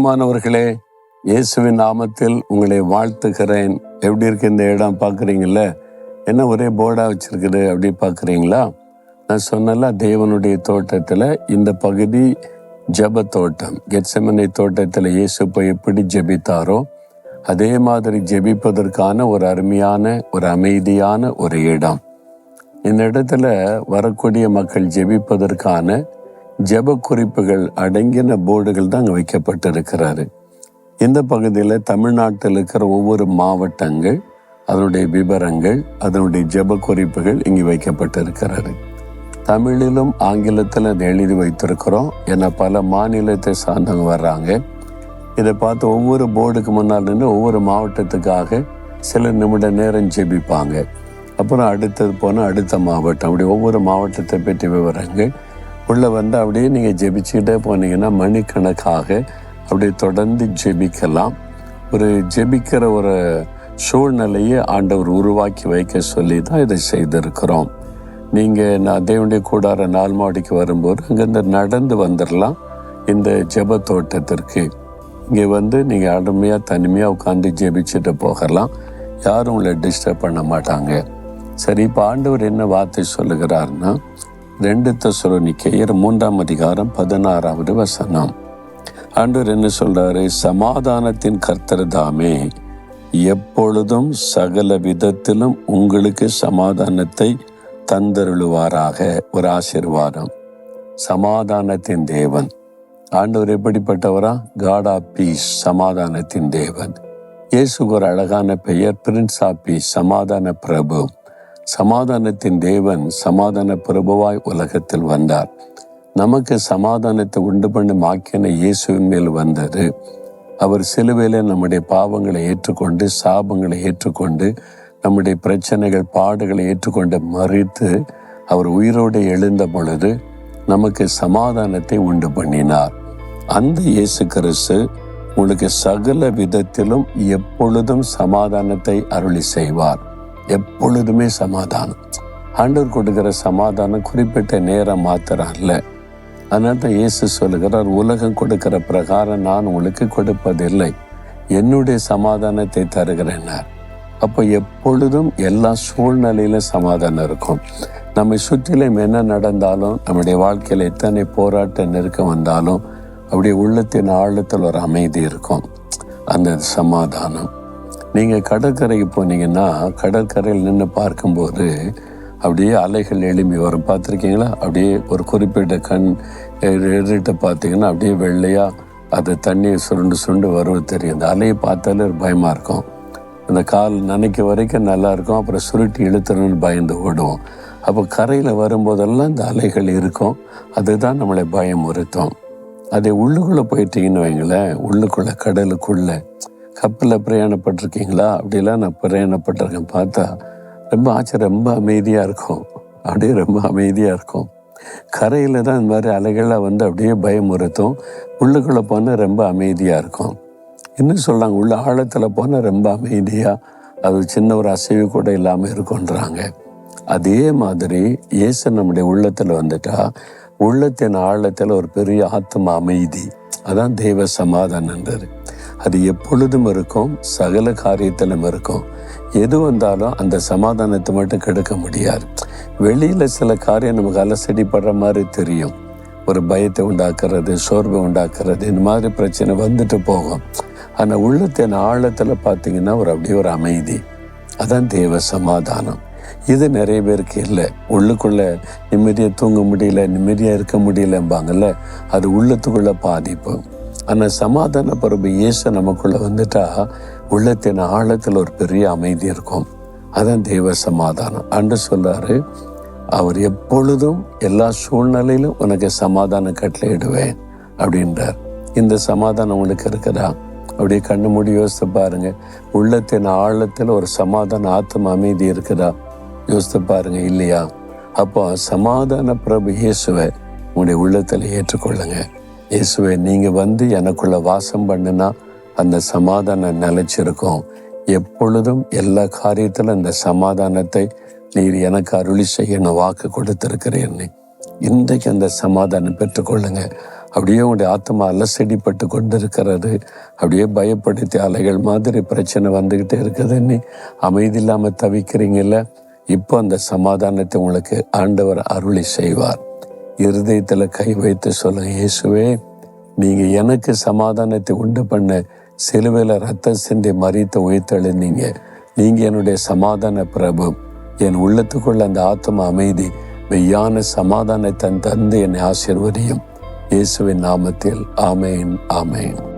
பிரியமானவர்களே இயேசுவின் நாமத்தில் உங்களை வாழ்த்துகிறேன். எப்படி இருக்கு இந்த இடம் பார்க்குறீங்கள என்ன ஒரே போர்டாக வச்சிருக்குது அப்படி பார்க்குறீங்களா? நான் சொன்னல தேவனுடைய தோட்டத்தில் இந்த பகுதி ஜெப தோட்டம் கெட்சமனை தோட்டத்தில் இயேசு போய் எப்படி ஜெபித்தாரோ அதே மாதிரி ஜெபிப்பதற்கான ஒரு அருமையான ஒரு அமைதியான ஒரு இடம். இந்த இடத்துல வரக்கூடிய மக்கள் ஜெபிப்பதற்கான ஜெப குறிப்புகள் அடங்கின போர்டுகள் தான் அங்கே வைக்கப்பட்டிருக்கிறாரு. இந்த பகுதியில் தமிழ்நாட்டில் இருக்கிற ஒவ்வொரு மாவட்டங்கள் அதனுடைய விவரங்கள் அதனுடைய ஜெப குறிப்புகள் இங்கே வைக்கப்பட்டிருக்கிறாரு தமிழிலும் ஆங்கிலத்தில் அதை எழுதி வைத்திருக்கிறோம். ஏன்னா பல மாநிலத்தை சார்ந்தவங்க வர்றாங்க. இதை பார்த்து ஒவ்வொரு போர்டுக்கு முன்னால் நின்று ஒவ்வொரு மாவட்டத்துக்காக சில நிமிட நேரம் ஜெபிப்பாங்க. அப்புறம் அடுத்தது போனால் அடுத்த மாவட்டம். அப்படி ஒவ்வொரு மாவட்டத்தை பற்றி விவரங்கள் உள்ளே வந்து அப்படியே நீங்கள் ஜெபிச்சுக்கிட்டே போனீங்கன்னா மணிக்கணக்காக அப்படியே தொடர்ந்து ஜெபிக்கலாம். ஒரு ஜெபிக்கிற ஒரு சூழ்நிலையை ஆண்டவர் உருவாக்கி வைக்க சொல்லி தான் இதை செய்திருக்கிறோம். நீங்கள் நான் தேவனுடைய கூடார நாள் மாடிக்கு வரும்போது அங்கேருந்து நடந்து வந்துடலாம் இந்த ஜெப தோட்டத்திற்கு இங்கே வந்து நீங்கள் அருமையாக தனிமையாக உட்காந்து ஜெபிச்சுட்டு போகலாம். யாரும் உங்களை டிஸ்டர்ப் பண்ண மாட்டாங்க. சரி இப்போ ஆண்டவர் என்ன வார்த்தை சொல்லுகிறாருன்னா ரெண்டு தசுரனிக்கையர் மூன்றாம் அதிகாரம் பதினாறாவது வசனம். ஆண்டவர் என்ன சொல்றாரு? சமாதானத்தின் கர்த்தர் தாமே எப்பொழுதும் சகல விதத்திலும் உங்களுக்கு சமாதானத்தை தந்தருளுவாராக ஒரு ஆசீர்வாதம். சமாதானத்தின் தேவன். ஆண்டவர் எப்படிப்பட்டவரா? காட் ஆஃப் பீஸ் சமாதானத்தின் தேவன். இயேசுக்கு ஒரு அழகான பெயர் பிரின்ஸ் ஆஃப் பீஸ் சமாதான பிரபு. சமாதானத்தின் தேவன் சமாதான பிரபுவாய் உலகத்தில் வந்தார். நமக்கு சமாதானத்தை உண்டு பண்ணும் ஆக்கியன இயேசுவின் மேல் வந்தது. அவர் சிலுவையில் நம்முடைய பாவங்களை ஏற்றுக்கொண்டு சாபங்களை ஏற்றுக்கொண்டு நம்முடைய பிரச்சனைகள் பாடுகளை ஏற்றுக்கொண்டு மறித்து அவர் உயிரோடு எழுந்த பொழுது நமக்கு சமாதானத்தை உண்டு பண்ணினார். அந்த இயேசு கிறிஸ்து உங்களுக்கு சகல விதத்திலும் எப்பொழுதும் சமாதானத்தை அருளி செய்வார். எப்பொழுதுமே சமாதானம். ஆண்டவர் கொடுக்கிற சமாதானம் குறிப்பிட்ட நேரம் மாத்திரம் இல்லை அதனால தான் இயேசு சொல்லுகிறார் உலகம் கொடுக்கிற பிரகாரம் நான் உங்களுக்கு கொடுப்பதில்லை. என்னுடைய சமாதானத்தை தருகிறேன்னார் அப்போ எப்பொழுதும் எல்லா சூழ்நிலையிலும் சமாதானம் இருக்கும். நம்மை சுற்றிலும் என்ன நடந்தாலும் நம்முடைய வாழ்க்கையில் எத்தனை போராட்ட நெருக்கம் வந்தாலும் அப்படியே உள்ளத்தின் ஆழத்தில் ஒரு அமைதி இருக்கும். அந்த சமாதானம். நீங்கள் கடற்கரைக்கு போனீங்கன்னா கடற்கரையில் நின்று பார்க்கும்போது அப்படியே அலைகள் எழும்பி வரும். பார்த்துருக்கீங்களா? அப்படியே ஒரு குறிப்பிட்ட கண் எதிர்கிட்ட பார்த்தீங்கன்னா அப்படியே வெள்ளையாக அது தண்ணியை சுருண்டு சுருண்டு வருவது தெரியும் அந்த அலையை பார்த்தாலே ஒரு பயமாக இருக்கும். அந்த கால் நனைக்க வரைக்கும் நல்லாயிருக்கும் அப்புறம் சுருட்டி இழுத்துறன்னு பயந்து ஓடுவோம். அப்போ கரையில் வரும்போதெல்லாம் இந்த அலைகள் இருக்கும். அதுதான் நம்மளை பயம் உறுத்தும் அதை உள்ளுக்குள்ளே போயிட்டீங்கன்னு வைங்களேன் உள்ளுக்குள்ளே கடலுக்குள்ளே. கப்பலில் பிரயாணப்பட்டிருக்கீங்களா? அப்படிலாம் நான் பிரயாணப்பட்டிருக்கேன். பார்த்தா ரொம்ப ஆச்சரியம் ரொம்ப அமைதியாக இருக்கும். அப்படியே ரொம்ப அமைதியாக இருக்கும். கரையில் தான் இந்த மாதிரி அலைகளாக வந்து அப்படியே பயமுறுத்தும் உள்ளுக்குள்ளே போனால் ரொம்ப அமைதியாக இருக்கும். இன்னும் சொல்கிறாங்க உள்ள ஆழத்தில் போனால் ரொம்ப அமைதியாக அது சின்ன ஒரு அசைவு கூட இல்லாமல் இருக்குன்றாங்க அதே மாதிரி இயேசு நம்முடைய உள்ளத்தில் வந்துட்டா உள்ளத்தின் ஆழத்தில் ஒரு பெரிய ஆத்ம அமைதி. அதான் தெய்வ சமாதானன்றது அது எப்பொழுதும் இருக்கும் சகல காரியத்திலும் இருக்கும். எது வந்தாலும் அந்த சமாதானத்தை மட்டும் கெடுக்க முடியாது. வெளியில் சில காரியம் நமக்கு அலசடிப்படுற படுற மாதிரி தெரியும். ஒரு பயத்தை உண்டாக்குறது சோர்வை உண்டாக்குறது இந்த மாதிரி பிரச்சனை வந்துட்டு போகும். ஆனால் உள்ளத்தின் ஆழத்தில் பார்த்தீங்கன்னா ஒரு அப்படியே ஒரு அமைதி. அதான் தேவ சமாதானம். இது நிறைய பேருக்கு இல்லை. உள்ளுக்குள்ள நிம்மதியாக தூங்க முடியல நிம்மதியாக இருக்க முடியலம்பாங்கல்ல அது உள்ளத்துக்குள்ள பாதிப்பு. ஆனால் சமாதான பிரபு இயேசு நமக்குள்ளே வந்துட்டா உள்ளத்தின் ஆழத்தில் ஒரு பெரிய அமைதி இருக்கும். அதான் தெய்வ சமாதானம். அன்று சொல்றாரு அவர் எப்பொழுதும் எல்லா சூழ்நிலையிலும் உனக்கு சமாதானம் கட்டளையிடுவேன் அப்படின்றார். இந்த சமாதானம் உங்களுக்கு இருக்குதா? அப்படியே கண்ணு மூடி யோசித்து பாருங்க. உள்ளத்தின் ஆழத்தில் ஒரு சமாதான ஆத்ம அமைதி இருக்குதா? யோசித்து பாருங்க இல்லையா? அப்போ சமாதான பிரபு இயேசுவை உங்களுடைய உள்ளத்தில் ஏற்றுக்கொள்ளுங்க. இயேசுவை நீங்கள் வந்து எனக்குள்ள வாசம் பண்ணுனா அந்த சமாதானம் நிலைச்சிருக்கும். எப்பொழுதும் எல்லா காரியத்திலும் அந்த சமாதானத்தை நீர் எனக்கு அருளி செய்யணும் வாக்கு கொடுத்திருக்கிறேன். இன்றைக்கு அந்த சமாதானம் பெற்றுக்கொள்ளுங்க. அப்படியே உங்களுடைய ஆத்மா அலசடிப்பட்டு கொண்டு இருக்கிறது அப்படியே பயப்படுத்தி அலைகள் மாதிரி பிரச்சனை வந்துக்கிட்டே இருக்குதுன்னு அமைதி இல்லாமல் தவிக்கிறீங்கல்ல? இப்போ அந்த சமாதானத்தை உங்களுக்கு ஆண்டவர் அருளி செய்வார். இருதயத்தில் கை வைத்து சொல்ல இயேசுவே நீங்கள் எனக்கு சமாதானத்தை உண்டு பண்ண சிலுவையில் ரத்தம் சிந்தி மறித்த உயிர்த்தெழுந்தீங்க. நீங்கள் என்னுடைய சமாதான பிரபு. என் உள்ளத்துக்குள்ள அந்த ஆத்ம அமைதி மெய்யான சமாதானத்தை தந்து என்னை ஆசிர்வதியும். இயேசுவின் நாமத்தில் ஆமேன் ஆமேன்.